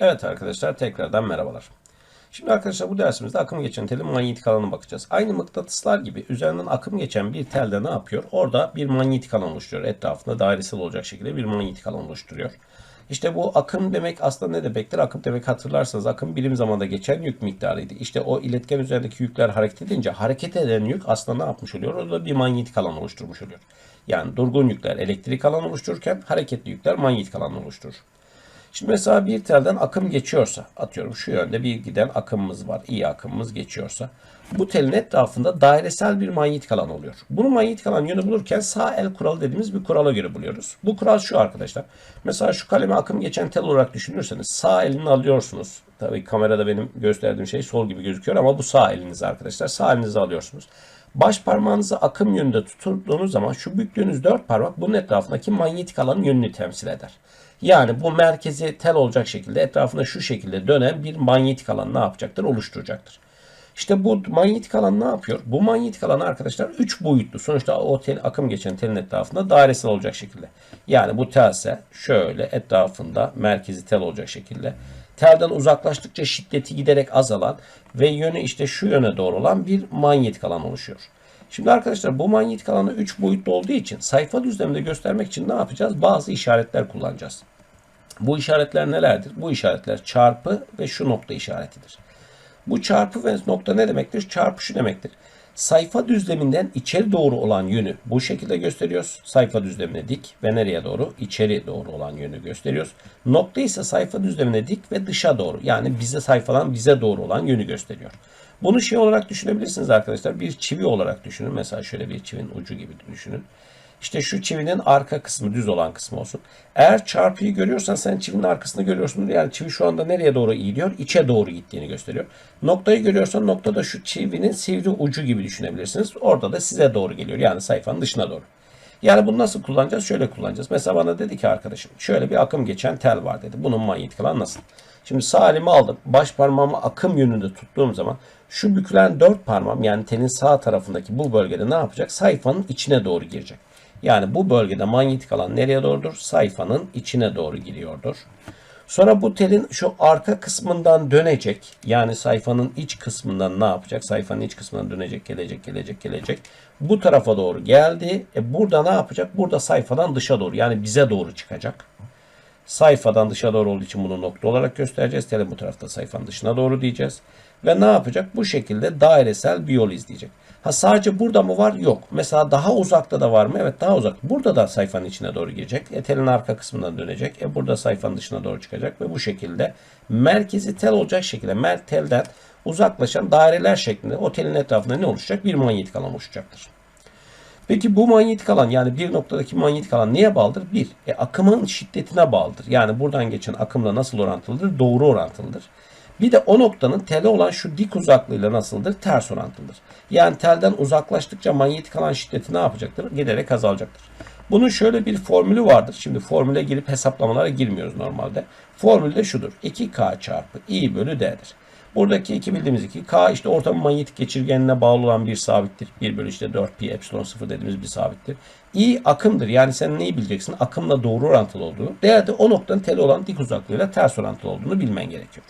Evet arkadaşlar tekrardan merhabalar. Şimdi arkadaşlar bu dersimizde akım geçen telin manyetik alanına bakacağız. Aynı mıknatıslar gibi üzerinden akım geçen bir telde ne yapıyor? Orada bir manyetik alan oluşturuyor. Etrafında dairesel olacak şekilde bir manyetik alan oluşturuyor. İşte bu akım demek aslında ne demektir? Akım demek hatırlarsanız akım birim zamanda geçen yük miktarıydı. İşte o iletken üzerindeki yükler hareket edince hareket eden yük aslında ne yapmış oluyor? Orada bir manyetik alan oluşturmuş oluyor. Yani durgun yükler elektrik alan oluştururken hareketli yükler manyetik alan oluşturur. Şimdi mesela bir telden akım geçiyorsa, atıyorum şu yönde bir giden akımımız var, iyi akımımız geçiyorsa, bu telin etrafında dairesel bir manyetik alan oluyor. Bunu manyetik alan yönü bulurken sağ el kuralı dediğimiz bir kurala göre buluyoruz. Bu kural şu arkadaşlar. Mesela şu kaleme akım geçen tel olarak düşünürseniz sağ elini alıyorsunuz. Tabii kamerada benim gösterdiğim şey sol gibi gözüküyor ama bu sağ eliniz arkadaşlar. Sağ elinizi alıyorsunuz. Baş parmağınızı akım yönünde tuttuğunuz zaman şu büktüğünüz dört parmak bunun etrafındaki manyetik alanın yönünü temsil eder. Yani bu merkezi tel olacak şekilde etrafında şu şekilde dönen bir manyetik alan ne yapacaktır? Oluşturacaktır. İşte bu manyetik alan ne yapıyor? Bu manyetik alan arkadaşlar 3 boyutlu. Sonuçta o tel, akım geçen telin etrafında dairesel olacak şekilde. Yani bu telse şöyle etrafında merkezi tel olacak şekilde. Telden uzaklaştıkça şiddeti giderek azalan ve yönü işte şu yöne doğru olan bir manyetik alan oluşuyor. Şimdi arkadaşlar bu manyetik alanı 3 boyutlu olduğu için sayfa düzleminde göstermek için ne yapacağız? Bazı işaretler kullanacağız. Bu işaretler nelerdir? Bu işaretler çarpı ve şu nokta işaretidir. Bu çarpı ve nokta ne demektir? Çarpı şu demektir. Sayfa düzleminden içeri doğru olan yönü bu şekilde gösteriyoruz. Sayfa düzlemine dik ve nereye doğru? İçeri doğru olan yönü gösteriyoruz. Nokta ise sayfa düzlemine dik ve dışa doğru. Yani bize sayfadan bize doğru olan yönü gösteriyor. Bunu şey olarak düşünebilirsiniz arkadaşlar. Bir çivi olarak düşünün. Mesela şöyle bir çivinin ucu gibi düşünün. İşte şu çivinin arka kısmı düz olan kısmı olsun. Eğer çarpıyı görüyorsan sen çivinin arkasını görüyorsun. Yani çivi şu anda nereye doğru gidiyor? İçe doğru gittiğini gösteriyor. Noktayı görüyorsan noktada şu çivinin sivri ucu gibi düşünebilirsiniz. Orada da size doğru geliyor. Yani sayfanın dışına doğru. Yani bunu nasıl kullanacağız? Şöyle kullanacağız. Mesela bana dedi ki arkadaşım şöyle bir akım geçen tel var dedi. Bunun manyetik alanı nasıl? Şimdi sağ elimi aldım. Baş parmağımı akım yönünde tuttuğum zaman şu bükülen dört parmağım yani telin sağ tarafındaki bu bölgede ne yapacak? Sayfanın içine doğru girecek. Yani bu bölgede manyetik alan nereye doğrudur? Sayfanın içine doğru giriyordur. Sonra bu telin şu arka kısmından dönecek. Yani sayfanın iç kısmından ne yapacak? Sayfanın iç kısmından dönecek, gelecek, gelecek, gelecek. Bu tarafa doğru geldi. E burada ne yapacak? Burada sayfadan dışa doğru yani bize doğru çıkacak. Sayfadan dışa doğru olduğu için bunu nokta olarak göstereceğiz. Telin bu tarafta sayfanın dışına doğru diyeceğiz. Ve ne yapacak? Bu şekilde dairesel bir yol izleyecek. Ha sadece burada mı var? Yok. Mesela daha uzakta da var mı? Evet daha uzak. Burada da sayfanın içine doğru girecek. E, telin arka kısmından dönecek. E, burada sayfanın dışına doğru çıkacak ve bu şekilde merkezi tel olacak şekilde mer telden uzaklaşan daireler şeklinde o telin etrafında ne oluşacak? Bir manyetik alan oluşacaktır. Peki bu manyetik alan yani bir noktadaki manyetik alan neye bağlıdır? Bir, e, akımın şiddetine bağlıdır. Yani buradan geçen akımla nasıl orantılıdır? Doğru orantılıdır. Bir de o noktanın tele olan şu dik uzaklığıyla nasıldır? Ters orantılıdır. Yani telden uzaklaştıkça manyetik alan şiddeti ne yapacaktır? Giderek azalacaktır. Bunun şöyle bir formülü vardır. Şimdi formüle girip hesaplamalara girmiyoruz normalde. Formül de şudur. 2K çarpı I bölü D'dir. Buradaki 2 bildiğimiz 2. K işte ortamın manyetik geçirgenine bağlı olan bir sabittir. 1 bölü işte 4 pi epsilon 0 dediğimiz bir sabittir. I akımdır. Yani sen neyi bileceksin? Akımla doğru orantılı olduğunu. Değerde o noktanın teli olan dik uzaklığıyla ters orantılı olduğunu bilmen gerekiyor.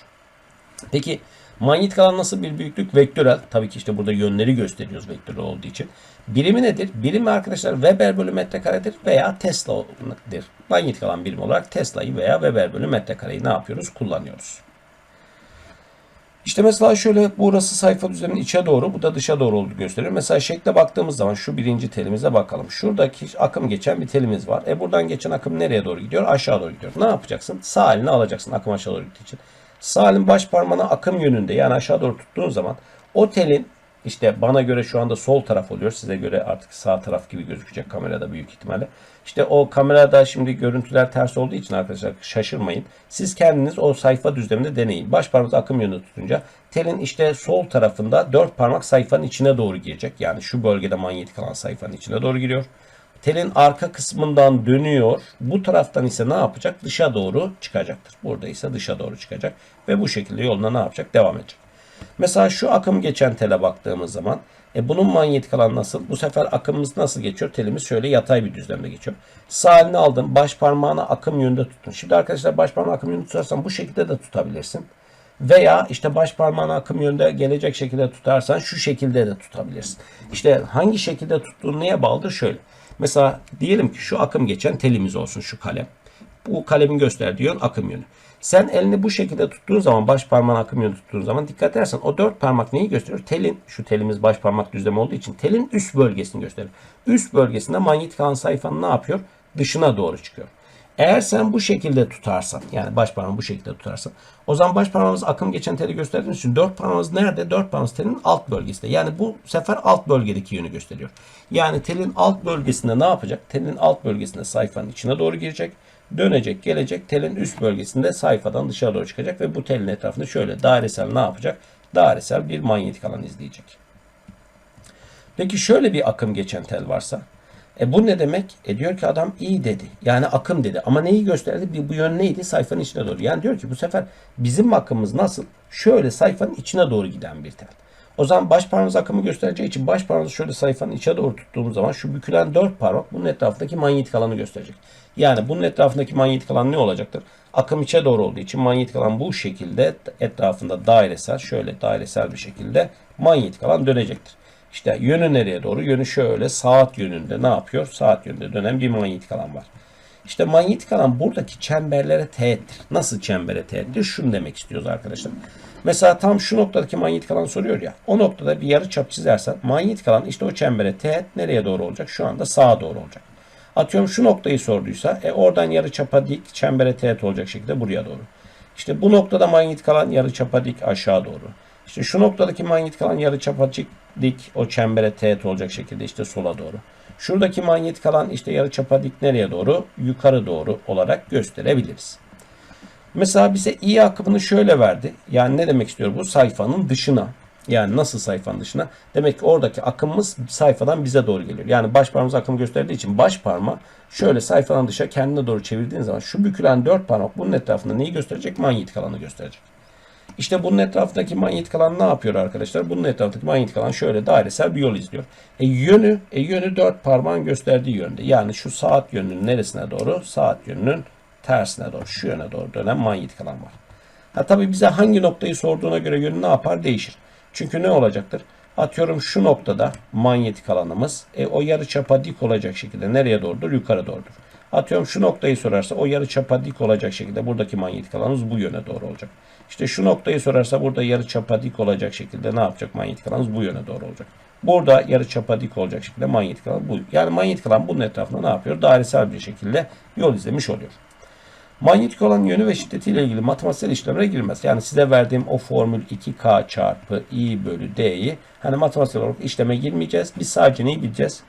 Peki manyetik alan nasıl bir büyüklük? Vektörel. Tabii ki işte burada yönleri gösteriyoruz vektörel olduğu için. Birimi nedir? Birimi arkadaşlar Weber bölü metrekaredir veya Tesla'dır. Manyetik alan birimi olarak Tesla'yı veya Weber bölü metrekareyi ne yapıyoruz? Kullanıyoruz. İşte mesela şöyle burası sayfa düzeninin içe doğru, bu da dışa doğru olduğu gösteriyor. Mesela şekle baktığımız zaman şu birinci telimize bakalım. Şuradaki akım geçen bir telimiz var. E buradan geçen akım nereye doğru gidiyor? Aşağı doğru gidiyor. Ne yapacaksın? Sağ elini alacaksın akım aşağı doğru gittiği için. Sağ elin baş parmağını akım yönünde yani aşağı doğru tuttuğun zaman o telin işte bana göre şu anda sol taraf oluyor. Size göre artık sağ taraf gibi gözükecek kamerada büyük ihtimalle. İşte o kamerada şimdi görüntüler ters olduğu için arkadaşlar şaşırmayın. Siz kendiniz o sayfa düzleminde deneyin. Baş parmağınızı akım yönünde tutunca telin işte sol tarafında dört parmak sayfanın içine doğru girecek. Yani şu bölgede manyetik alan sayfanın içine doğru giriyor. Telin arka kısmından dönüyor. Bu taraftan ise ne yapacak? Dışa doğru çıkacaktır. Burada ise dışa doğru çıkacak. Ve bu şekilde yoluna ne yapacak? Devam edecek. Mesela şu akım geçen tele baktığımız zaman e bunun manyetik alanı nasıl? Bu sefer akımımız nasıl geçiyor? Telimiz şöyle yatay bir düzlemde geçiyor. Sağ elini aldın. Baş parmağını akım yönünde tuttun. Şimdi arkadaşlar baş parmağı akım yönünde tutarsan bu şekilde de tutabilirsin. Veya işte baş parmağını akım yönünde gelecek şekilde tutarsan şu şekilde de tutabilirsin. İşte hangi şekilde tuttuğun neye bağlıdır? Şöyle. Mesela diyelim ki şu akım geçen telimiz olsun şu kalem. Bu kalemin gösterdiği yön akım yönü. Sen elini bu şekilde tuttuğun zaman baş parmağın akım yönü tuttuğun zaman dikkat edersen o dört parmak neyi gösteriyor? Telin şu telimiz baş parmak düzlemi olduğu için telin üst bölgesini gösterir. Üst bölgesinde manyetik alan sayfanın ne yapıyor? Dışına doğru çıkıyor. Eğer sen bu şekilde tutarsan yani baş parmağını bu şekilde tutarsan o zaman baş parmağımız akım geçen teli gösterdiğimiz için dört parmağımız nerede? Dört parmağımız telin alt bölgesinde. Yani bu sefer alt bölgedeki yönü gösteriyor. Yani telin alt bölgesinde ne yapacak? Telin alt bölgesinde sayfanın içine doğru girecek. Dönecek, gelecek. Telin üst bölgesinde sayfadan dışarı doğru çıkacak ve bu telin etrafında şöyle dairesel ne yapacak? Dairesel bir manyetik alan izleyecek. Peki şöyle bir akım geçen tel varsa e bu ne demek? E diyor ki adam iyi dedi. Yani akım dedi. Ama neyi gösterdi? Bir, bu yön neydi? Sayfanın içine doğru. Yani diyor ki bu sefer bizim akımımız nasıl? Şöyle sayfanın içine doğru giden bir tel. O zaman baş parmağımız akımı göstereceği için baş parmağımızı şöyle sayfanın içe doğru tuttuğumuz zaman şu bükülen dört parmak bunun etrafındaki manyetik alanı gösterecek. Yani bunun etrafındaki manyetik alan ne olacaktır? Akım içe doğru olduğu için manyetik alan bu şekilde etrafında dairesel şöyle dairesel bir şekilde manyetik alan dönecektir. İşte yönü nereye doğru? Yönü şöyle saat yönünde ne yapıyor? Saat yönünde dönen bir manyetik alan var. İşte manyetik alan buradaki çemberlere teğettir. Nasıl çembere teğettir? Şunu demek istiyoruz arkadaşlar. Mesela tam şu noktadaki manyetik alan soruyor ya. O noktada bir yarı çap çizersen manyetik alan işte o çembere teğet nereye doğru olacak? Şu anda sağa doğru olacak. Atıyorum şu noktayı sorduysa e oradan yarı çapa dik çembere teğet olacak şekilde buraya doğru. İşte bu noktada manyetik alan yarı çapa dik aşağı doğru. İşte şu noktadaki manyetik alan yarı çapa dik o çembere teğet olacak şekilde işte sola doğru. Şuradaki manyetik alan işte yarı çapa dik nereye doğru? Yukarı doğru olarak gösterebiliriz. Mesela bize i akımını şöyle verdi. Yani ne demek istiyor bu? Sayfanın dışına. Yani nasıl sayfanın dışına? Demek ki oradaki akımımız sayfadan bize doğru geliyor. Yani baş parmağımız akım gösterdiği için baş parmağı şöyle sayfadan dışa kendine doğru çevirdiğin zaman şu bükülen dört parmak bunun etrafında neyi gösterecek? Manyetik alanı gösterecek. İşte bunun etrafındaki manyetik alan ne yapıyor arkadaşlar? Bunun etrafındaki manyetik alan şöyle dairesel bir yol izliyor. E yönü, e yönü dört parmağın gösterdiği yönde. Yani şu saat yönünün neresine doğru? Saat yönünün tersine doğru, şu yöne doğru dönen manyetik alan var. Ha tabii bize hangi noktayı sorduğuna göre yönü ne yapar? Değişir. Çünkü ne olacaktır? Atıyorum şu noktada manyetik alanımız e, o yarı çapa dik olacak şekilde nereye doğrudur? Yukarı doğrudur. Atıyorum şu noktayı sorarsa o yarı çapa dik olacak şekilde buradaki manyetik alanımız bu yöne doğru olacak. İşte şu noktayı sorarsa burada yarı çapa dik olacak şekilde ne yapacak manyetik alanımız bu yöne doğru olacak. Burada yarı çapa dik olacak şekilde manyetik alan bu. Yani manyetik alan bunun etrafında ne yapıyor? Dairesel bir şekilde yol izlemiş oluyor. Manyetik olan yönü ve şiddetiyle ilgili matematiksel işlemlere girmez. Yani size verdiğim o formül 2K çarpı I bölü D'yi hani matematiksel olarak işleme girmeyeceğiz. Biz sadece neyi bileceğiz?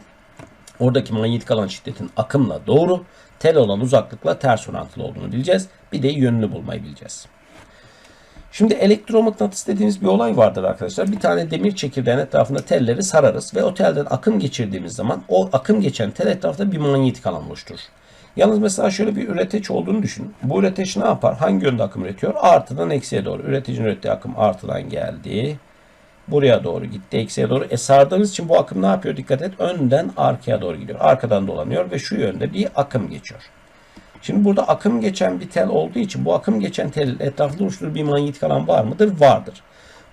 Oradaki manyetik alan şiddetin akımla doğru, tel olan uzaklıkla ters orantılı olduğunu bileceğiz. Bir de yönünü bulmayı bileceğiz. Şimdi elektromıknatıs dediğimiz bir olay vardır arkadaşlar. Bir tane demir çekirdeğin etrafında telleri sararız ve o telden akım geçirdiğimiz zaman o akım geçen tel etrafında bir manyetik alan oluşturur. Yalnız mesela şöyle bir üreteç olduğunu düşün. Bu üreteç ne yapar? Hangi yönde akım üretiyor? Artıdan eksiye doğru. Üreticinin ürettiği akım artıdan geldi. Buraya doğru gitti. Eksiye doğru. E sardığımız için bu akım ne yapıyor? Dikkat et. Önden arkaya doğru gidiyor. Arkadan dolanıyor ve şu yönde bir akım geçiyor. Şimdi burada akım geçen bir tel olduğu için bu akım geçen tel etrafında oluşturduğu bir manyetik alan var mıdır? Vardır.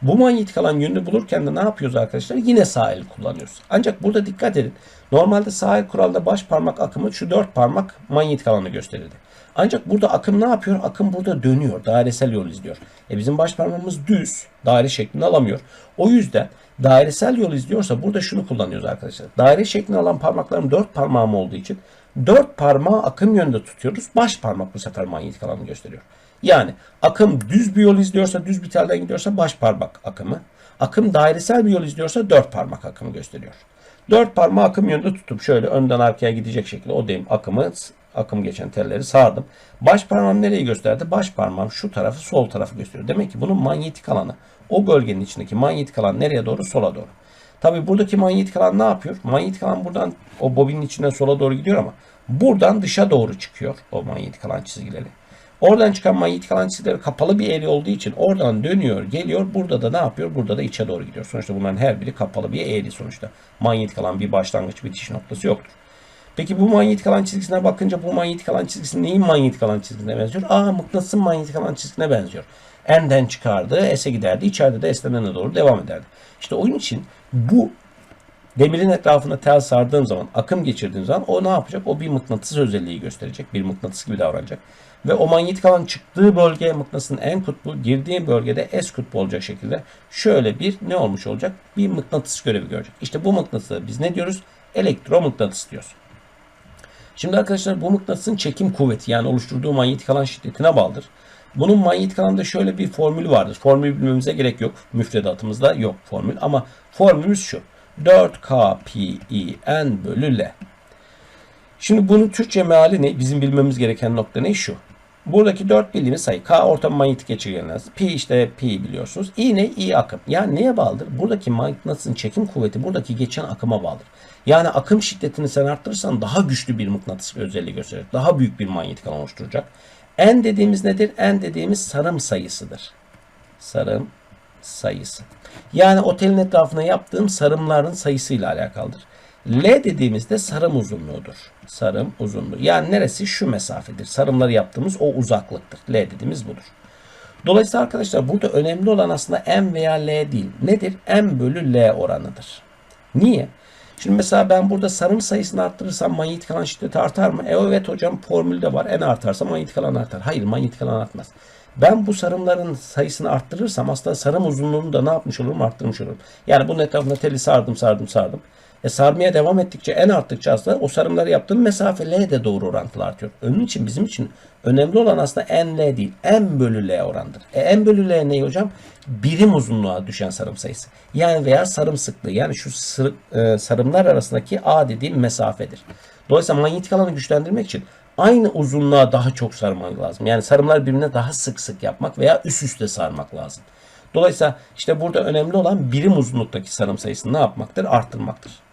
Bu manyetik alan yönünü bulurken de ne yapıyoruz arkadaşlar? Yine sağ el kullanıyoruz. Ancak burada dikkat edin. Normalde sağ el kuralda baş parmak akımı şu dört parmak manyetik alanı gösterirdi. Ancak burada akım ne yapıyor? Akım burada dönüyor. Dairesel yol izliyor. E bizim baş parmağımız düz. Daire şeklini alamıyor. O yüzden dairesel yol izliyorsa burada şunu kullanıyoruz arkadaşlar. Daire şeklini alan parmaklarım dört parmağım olduğu için dört parmağı akım yönünde tutuyoruz. Baş parmak bu sefer manyetik alanı gösteriyor. Yani akım düz bir yol izliyorsa, düz bir telden gidiyorsa baş parmak akımı. Akım dairesel bir yol izliyorsa dört parmak akımı gösteriyor. Dört parmağı akım yönünde tutup şöyle önden arkaya gidecek şekilde o deyim akımı akım geçen telleri sardım. Baş parmağım nereyi gösterdi? Baş parmağım şu tarafı sol tarafı gösteriyor. Demek ki bunun manyetik alanı o bölgenin içindeki manyetik alan nereye doğru? Sola doğru. Tabi buradaki manyetik alan ne yapıyor? Manyetik alan buradan o bobinin içinden sola doğru gidiyor ama buradan dışa doğru çıkıyor o manyetik alan çizgileri. Oradan çıkan manyetik alan çizgileri kapalı bir eğri olduğu için oradan dönüyor, geliyor. Burada da ne yapıyor? Burada da içe doğru gidiyor. Sonuçta bunların her biri kapalı bir eğri sonuçta. Manyetik alan bir başlangıç bitiş noktası yoktur. Peki bu manyetik alan çizgisine bakınca bu manyetik alan çizgisi neyin manyetik alan çizgisine benziyor? Aa mıknatısın manyetik alan çizgisine benziyor. N'den çıkardı, S'e giderdi. içeride de S'den N'e doğru devam ederdi. İşte onun için bu demirin etrafına tel sardığım zaman, akım geçirdiğim zaman o ne yapacak? O bir mıknatıs özelliği gösterecek. Bir mıknatıs gibi davranacak. Ve o manyetik alan çıktığı bölge mıknatısın en kutbu, girdiği bölgede S kutbu olacak şekilde şöyle bir ne olmuş olacak? Bir mıknatıs görevi görecek. İşte bu mıknatısa biz ne diyoruz? Elektromıknatıs diyoruz. Şimdi arkadaşlar bu mıknatısın çekim kuvveti yani oluşturduğu manyetik alan şiddetine bağlıdır. Bunun manyetik alanda şöyle bir formülü vardır. Formülü bilmemize gerek yok. Müfredatımızda yok formül ama formülümüz şu. 4K pi n bölü L. Şimdi bunun Türkçe meali ne? Bizim bilmemiz gereken nokta ne? Şu. Buradaki 4 bildiğimiz sayı. K ortam manyetik geçirgenler. Pi işte pi biliyorsunuz. I ne? I akım. Yani neye bağlıdır? Buradaki mıknatısın çekim kuvveti buradaki geçen akıma bağlıdır. Yani akım şiddetini sen arttırırsan daha güçlü bir mıknatıs özelliği gösterecek. Daha büyük bir manyetik alan oluşturacak. N dediğimiz nedir? N dediğimiz sarım sayısıdır. Sarım sayısı. Yani otelin etrafına yaptığım sarımların sayısıyla alakalıdır. L dediğimizde sarım uzunluğudur. Sarım uzunluğu. Yani neresi? Şu mesafedir. Sarımları yaptığımız o uzaklıktır. L dediğimiz budur. Dolayısıyla arkadaşlar burada önemli olan aslında M veya L değil. Nedir? M bölü L oranıdır. Niye? Şimdi mesela ben burada sarım sayısını arttırırsam manyetik alan şiddeti artar mı? E evet hocam formülde var. N artarsa manyetik alan artar. Hayır manyetik alan artmaz. Ben bu sarımların sayısını arttırırsam aslında sarım uzunluğunu da ne yapmış olurum? Arttırmış olurum. Yani bunun etrafında teli sardım sardım sardım. E sarmaya devam ettikçe n arttıkça aslında o sarımları yaptığım mesafe L de doğru orantılı artıyor. Onun için bizim için önemli olan aslında n L değil. n bölü L orandır. E n bölü L ne hocam? Birim uzunluğa düşen sarım sayısı. Yani veya sarım sıklığı. Yani şu sır, e, sarımlar arasındaki A dediğim mesafedir. Dolayısıyla manyetik alanı güçlendirmek için aynı uzunluğa daha çok sarmak lazım. Yani sarımlar birbirine daha sık sık yapmak veya üst üste sarmak lazım. Dolayısıyla işte burada önemli olan birim uzunluktaki sarım sayısını ne yapmaktır? Arttırmaktır.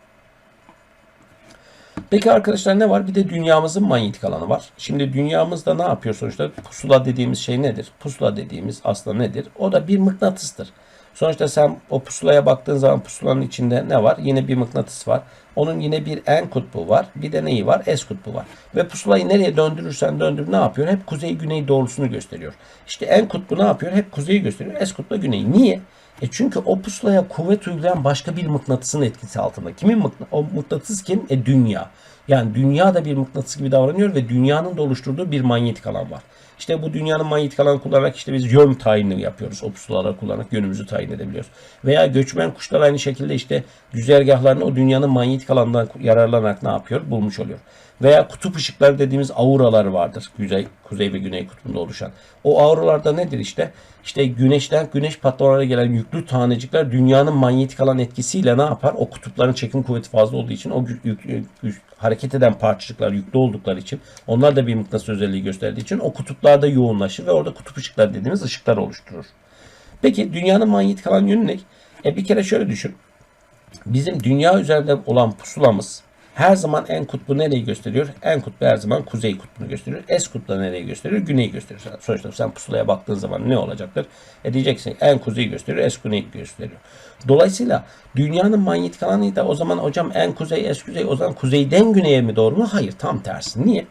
Peki arkadaşlar ne var? Bir de dünyamızın manyetik alanı var. Şimdi dünyamızda ne yapıyor sonuçta? Pusula dediğimiz şey nedir? Pusula dediğimiz aslında nedir? O da bir mıknatıstır. Sonuçta sen o pusulaya baktığın zaman pusulanın içinde ne var? Yine bir mıknatıs var. Onun yine bir N kutbu var. Bir de neyi var? S kutbu var. Ve pusulayı nereye döndürürsen döndür ne yapıyor? Hep kuzey-güney doğrusunu gösteriyor. İşte N kutbu ne yapıyor? Hep kuzeyi gösteriyor. S kutbu güneyi. Niye? E çünkü o pusulaya kuvvet uygulayan başka bir mıknatısın etkisi altında. Kimin mıknatısı? O mıknatıs kim? E dünya. Yani dünya da bir mıknatıs gibi davranıyor ve dünyanın da oluşturduğu bir manyetik alan var. İşte bu dünyanın manyetik alanı kullanarak işte biz yön tayini yapıyoruz. O pusulaları kullanarak yönümüzü tayin edebiliyoruz. Veya göçmen kuşlar aynı şekilde işte güzergahlarını o dünyanın manyetik alanından yararlanarak ne yapıyor? Bulmuş oluyor. Veya kutup ışıkları dediğimiz auralar vardır. Kuzey, kuzey ve güney kutbunda oluşan. O auralarda nedir işte? İşte güneşten güneş patlamalarına gelen yüklü tanecikler dünyanın manyetik alan etkisiyle ne yapar? O kutupların çekim kuvveti fazla olduğu için o yük, yük, yük, hareket eden parçacıklar yüklü oldukları için onlar da bir mıknatıs özelliği gösterdiği için o kutuplarda yoğunlaşır ve orada kutup ışıkları dediğimiz ışıklar oluşturur. Peki dünyanın manyetik alan yönü ne? E bir kere şöyle düşün. Bizim dünya üzerinde olan pusulamız her zaman en kutbu nereyi gösteriyor? En kutbu her zaman kuzey kutbunu gösteriyor. S kutbu nereyi gösteriyor? Güneyi gösteriyor. Sonuçta sen pusulaya baktığın zaman ne olacaktır? E diyeceksin en kuzeyi gösteriyor, S güneyi gösteriyor. Dolayısıyla dünyanın manyetik alanı da o zaman hocam en kuzey, S kuzey o zaman kuzeyden güneye mi doğru mu? Hayır tam tersi. Niye?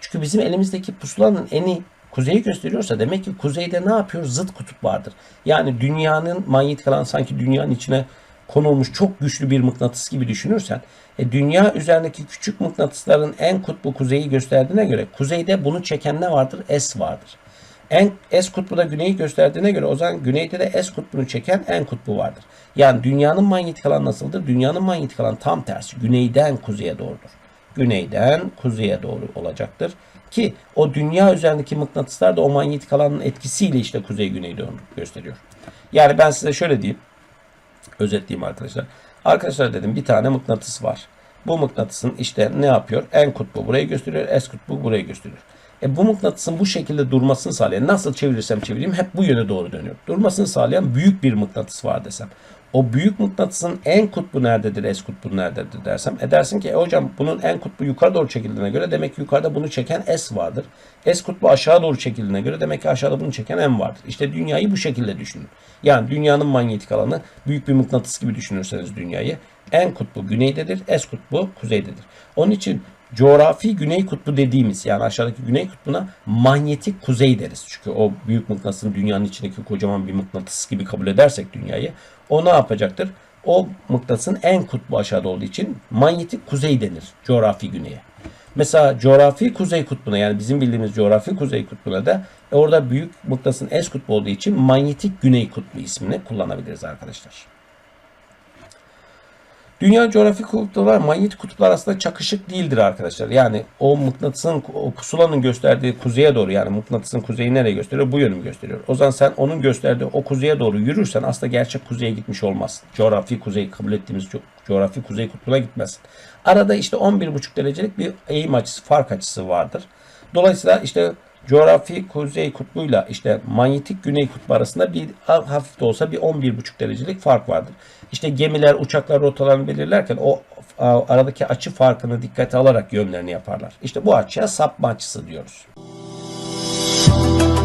Çünkü bizim elimizdeki pusulanın eni kuzeyi gösteriyorsa demek ki kuzeyde ne yapıyor? Zıt kutup vardır. Yani dünyanın manyetik alanı sanki dünyanın içine konulmuş çok güçlü bir mıknatıs gibi düşünürsen e, dünya üzerindeki küçük mıknatısların en kutbu kuzeyi gösterdiğine göre kuzeyde bunu çeken ne vardır? S vardır. En S kutbu da güneyi gösterdiğine göre o zaman güneyde de S kutbunu çeken en kutbu vardır. Yani dünyanın manyetik alanı nasıldır? Dünyanın manyetik alanı tam tersi. Güneyden kuzeye doğrudur. Güneyden kuzeye doğru olacaktır. Ki o dünya üzerindeki mıknatıslar da o manyetik alanın etkisiyle işte kuzey güney doğru gösteriyor. Yani ben size şöyle diyeyim. Özetleyeyim arkadaşlar. Arkadaşlar dedim bir tane mıknatıs var. Bu mıknatısın işte ne yapıyor? En kutbu burayı gösteriyor. S kutbu burayı gösteriyor. E bu mıknatısın bu şekilde durmasını sağlayan nasıl çevirirsem çevireyim hep bu yöne doğru dönüyor. Durmasını sağlayan büyük bir mıknatıs var desem. O büyük mıknatısın en kutbu nerededir, S kutbu nerededir dersem. E dersin ki e hocam bunun en kutbu yukarı doğru çekildiğine göre demek ki yukarıda bunu çeken S vardır. S kutbu aşağı doğru çekildiğine göre demek ki aşağıda bunu çeken M vardır. İşte dünyayı bu şekilde düşünün. Yani dünyanın manyetik alanı büyük bir mıknatıs gibi düşünürseniz dünyayı. En kutbu güneydedir, S kutbu kuzeydedir. Onun için coğrafi güney kutbu dediğimiz yani aşağıdaki güney kutbuna manyetik kuzey deriz. Çünkü o büyük mıknatısın dünyanın içindeki kocaman bir mıknatıs gibi kabul edersek dünyayı o ne yapacaktır? O mıknatısın en kutbu aşağıda olduğu için manyetik kuzey denir coğrafi güneye. Mesela coğrafi kuzey kutbuna yani bizim bildiğimiz coğrafi kuzey kutbuna da e, orada büyük mıknatısın S kutbu olduğu için manyetik güney kutbu ismini kullanabiliriz arkadaşlar. Dünya coğrafi kutuplar manyetik kutuplar aslında çakışık değildir arkadaşlar. Yani o mıknatısın o pusulanın gösterdiği kuzeye doğru yani mıknatısın kuzeyi nereye gösteriyor? Bu yönümü gösteriyor. O zaman sen onun gösterdiği o kuzeye doğru yürürsen aslında gerçek kuzeye gitmiş olmazsın. Coğrafi kuzey kabul ettiğimiz co- coğrafi kuzey kutbuna gitmezsin. Arada işte 11,5 derecelik bir eğim açısı, fark açısı vardır. Dolayısıyla işte coğrafi kuzey kutbuyla işte manyetik güney kutbu arasında bir hafif de olsa bir 11,5 derecelik fark vardır. İşte gemiler, uçaklar rotalarını belirlerken o aradaki açı farkını dikkate alarak yönlerini yaparlar. İşte bu açıya sapma açısı diyoruz. Müzik